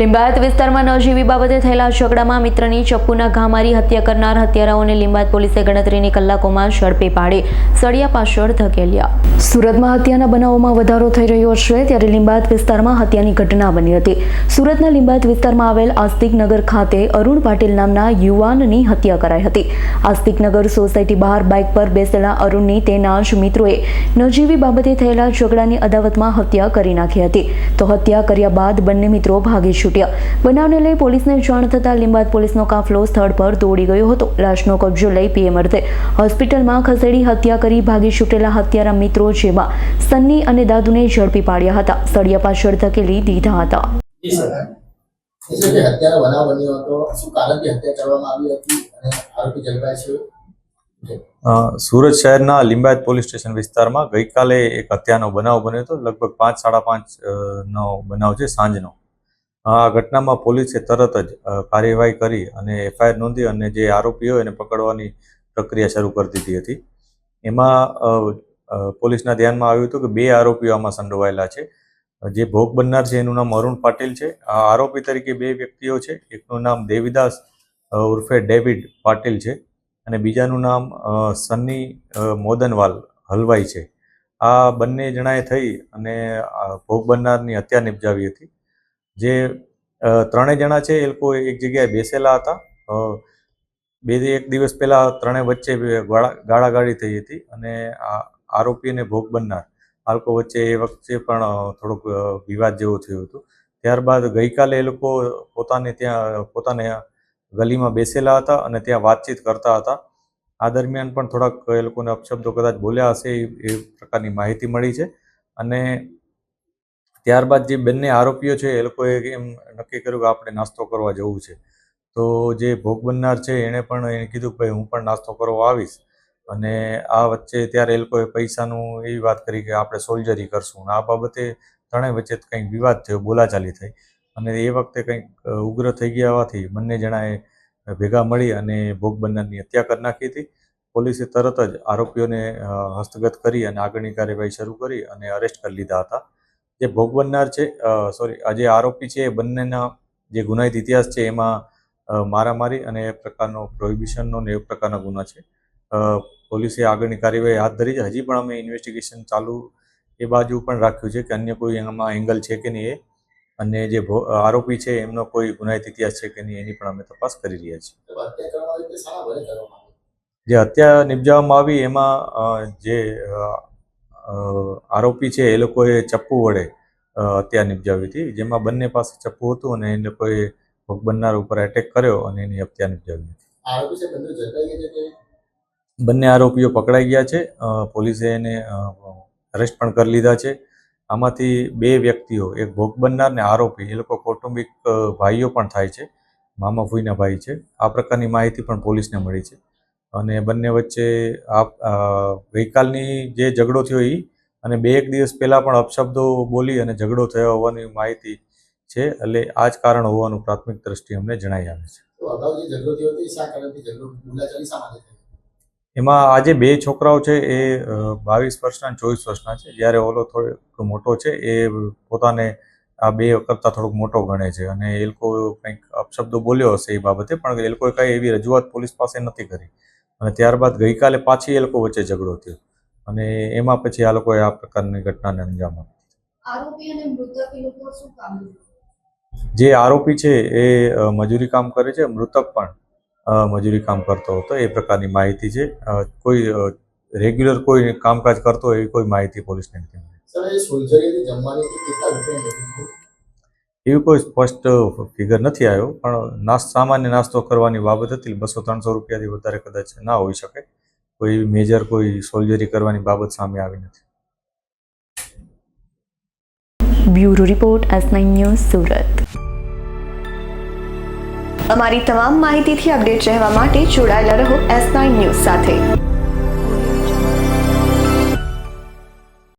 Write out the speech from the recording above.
લિંબાયત વિસ્તારમાં નજીવી બાબતે થયેલા ઝઘડામાં મિત્રની ચપ્પુના ઘા મારી હત્યા કરનાર હત્યારાઓને લિંબાયત પોલીસે ગણતરીની કલાકોમાં ઝડપે પાડી સળિયા પાછળ ધકેલ્યા. સુરતમાં હત્યાના બનાવોમાં વધારો થઈ રહ્યો છે ત્યારે લિંબાયત વિસ્તારમાં હત્યાની ઘટના બની હતી. સુરતના લિંબાયત વિસ્તારમાં આવેલ આસ્તિકનગર ખાતે અરુણ પાટીલ નામના યુવાનની હત્યા કરાઈ હતી. આસ્તિકનગર સોસાયટી બહાર બાઇક પર બેસેલા અરુણની તેના જ મિત્રોએ નજીવી બાબતે થયેલા ઝઘડાની અદાવતમાં હત્યા કરી નાખી હતી. તો હત્યા કર્યા બાદ બંને મિત્રો ભાગી છૂટ્યા. બનાવને લઈ પોલીસને જાણ થતાં લીંબાદ પોલીસનો કાફલો સ્થળ પર દોડી ગયો હતો. લાશનો કબજો લઈ પીએમ અર્થે હોસ્પિટલમાં ખસેડી હત્યા કરી ભાગી છૂટેલા હત્યારા મિત્રો જેમાં સન્ની અને દાદુને ઝડપી પાડ્યા હતા. સળિયા પાછળ ધકેલી દીધા હતા. જી સર. એટલે કે હત્યાનો બનાવ બન્યો હતો શું કારણથી હત્યા કરવામાં આવી હતી અને આરોપી ઝડપાય છે? અ, સુરત શહેરના લીંબાયત પોલીસ સ્ટેશન વિસ્તારમાં ગઈકાલે એક હત્યાનો બનાવ બન્યો હતો. લગભગ પાંચ સાડા પાંચ નો બનાવ છે સાંજનો. આ ઘટનામાં પોલીસે તરત જ કાર્યવાહી કરી અને એફઆઈઆર નોંધી અને જે આરોપીઓ એને પકડવાની પ્રક્રિયા શરૂ કરી દીધી હતી. એમાં પોલીસના ધ્યાનમાં આવ્યું હતું કે બે આરોપીઓ આમાં સંડોવાયેલા છે. જે ભોગ બનનાર છે એનું નામ અરુણ પાટીલ છે. આ આરોપી તરીકે બે વ્યક્તિઓ છે. એકનું નામ દેવીદાસ ઉર્ફે ડેવિડ પાટીલ છે અને બીજાનું નામ સન્ની મોદનવાલ હલવાઈ છે. આ બંને જણાએ થઈ અને ભોગ બનનારની હત્યા નિપજાવી હતી. જે ત્રણેય જણા છે એ લોકો એક જગ્યાએ બેસેલા હતા. બે એક દિવસ પહેલાં ત્રણેય વચ્ચે ગાળાગાળી થઈ હતી અને આરોપી અને ભોગ બનનાર. આ લોકો વચ્ચે એ વખતે પણ થોડોક વિવાદ જેવો થયો હતો. ત્યારબાદ ગઈકાલે એ લોકો પોતાને ત્યાં, પોતાને ગલીમાં બેસેલા હતા અને ત્યાં વાતચીત કરતા હતા. આ દરમિયાન પણ થોડાક એ લોકોને અપશબ્દો કદાચ બોલ્યા હશે એ પ્રકારની માહિતી મળી છે. અને ત્યારબાદ જે બંને આરોપીઓ છે, એ લોકોએ એમ નક્કી કર્યું કે આપણે નાસ્તો કરવા જવું છે. તો જે ભોગ બનનાર છે, એણે પણ એને કીધું ભાઈ હું પણ નાસ્તો કરવા આવીશ. અને આ વચ્ચે ત્યારે એ લોકોએ પૈસાનું એવી વાત કરી કે આપણે સોલ્જરી કરશું. આ બાબતે ત્રણેય વચ્ચે કંઈક વિવાદ થયો, બોલાચાલી થઈ. અને એ વખતે કંઈક ઉગ્ર થઈ ગયા હોવાથી બંને જણાએ ભેગા મળી અને ભોગ બનનારની હત્યા કરી નાખી હતી. પોલીસે તરત જ આરોપીઓને હસ્તગત કરી અને આગળની કાર્યવાહી શરૂ કરી અને અરેસ્ટ કરી લીધા હતા. જે ભોગ બનનાર છે સોરી આ જે આરોપી છે એ બંનેના જે ગુનાહિત ઇતિહાસ છે એમાં મારામારી અને એ પ્રકારનો પ્રોહિબિશનનો ને એ પ્રકારના ગુના છે. પોલીસે આગળની કાર્યવાહી હાથ ધરી છે. હજી પણ અમે ઇન્વેસ્ટિગેશન ચાલુ એ બાજુ પણ રાખ્યું છે કે અન્ય કોઈ એમાં એંગલ છે કે નહીં એ. અને જે આરોપી છે એમનો કોઈ ગુનાહિત ઇતિહાસ છે કે નહીં એની પણ અમે તપાસ કરી રહ્યા છીએ. જે હત્યા નિપજાવવામાં આવી એમાં જે આરોપી છે એ લોકોએ ચપ્પુ વડે હત્યા નિપજાવી હતી. જેમાં બંને પાસે ચપ્પુ હતું અને એ લોકોએ ભોગ બનનાર ઉપર એટેક કર્યો અને એની હત્યા નિપજાવી હતી. બંને આરોપીઓ પકડાઈ ગયા છે. પોલીસે એને અરેસ્ટ પણ કરી લીધા છે. આમાંથી બે વ્યક્તિઓ એક ભોગ બનનાર ને આરોપી એ લોકો કૌટુંબિક ભાઈઓ પણ થાય છે. મામા ફૂઈના ભાઈ છે. આ પ્રકારની માહિતી પણ પોલીસને મળી છે. અને બંને વચ્ચે આ ગઈકાલની જે ઝઘડો થયો એ અને બે એક દિવસ પહેલાં પણ અપશબ્દો બોલી અને ઝઘડો થયો હોવાની માહિતી છે એટલે આ જ કારણ હોવાનું પ્રાથમિક દ્રષ્ટિએ અમને જણાઈ આવે છે. એમાં આજે બે છોકરાઓ છે એ બાવીસ વર્ષના ચોવીસ વર્ષના છે. જ્યારે ઓલો થોડોક મોટો છે એ પોતાને આ બે કરતાં થોડોક મોટો ગણે છે. અને એ લોકો કંઈક અપશબ્દો બોલ્યો હશે એ બાબતે પણ એ લોકોએ કાંઈ એવી રજૂઆત પોલીસ પાસે નથી કરી. અને ત્યારબાદ ગઈકાલે પાછી એ લોકો વચ્ચે ઝઘડો થયો. અને એમાં પછી આ લોકોએ આ પ્રકારની ઘટનાને અંજામ આપ્યો. આરોપી અને મૃતક એ લોકો શું કામ જે આરોપી છે એ મજૂરી કામ કરે છે. મૃતક પણ મજૂરી કામ કરતો હતો. એ પ્રકારની માહિતી છે. કોઈ રેગ્યુલર કોઈ કામકાજ કરતો હોય એવી કોઈ માહિતી પોલીસને નથી મળી. એવી કોઈ સ્પષ્ટ ફિગર નથી આવ્યો, પણ નાસ્ત સામાન્ય નાસ્તો કરવાની બાબત હતી, બસો ત્રણસો રૂપિયાથી વધારે કદાચ ના હોઈ શકે. કોઈ મેજર કોઈ સોલ્જરી કરવાની બાબત સામે આવી નથી. Bureau report S nine news Surat. અમારી તમામ માહિતીથી અપડેટ રહેવા માટે જોડાયેલા રહો એસ નાઇન ન્યૂઝ સાથે.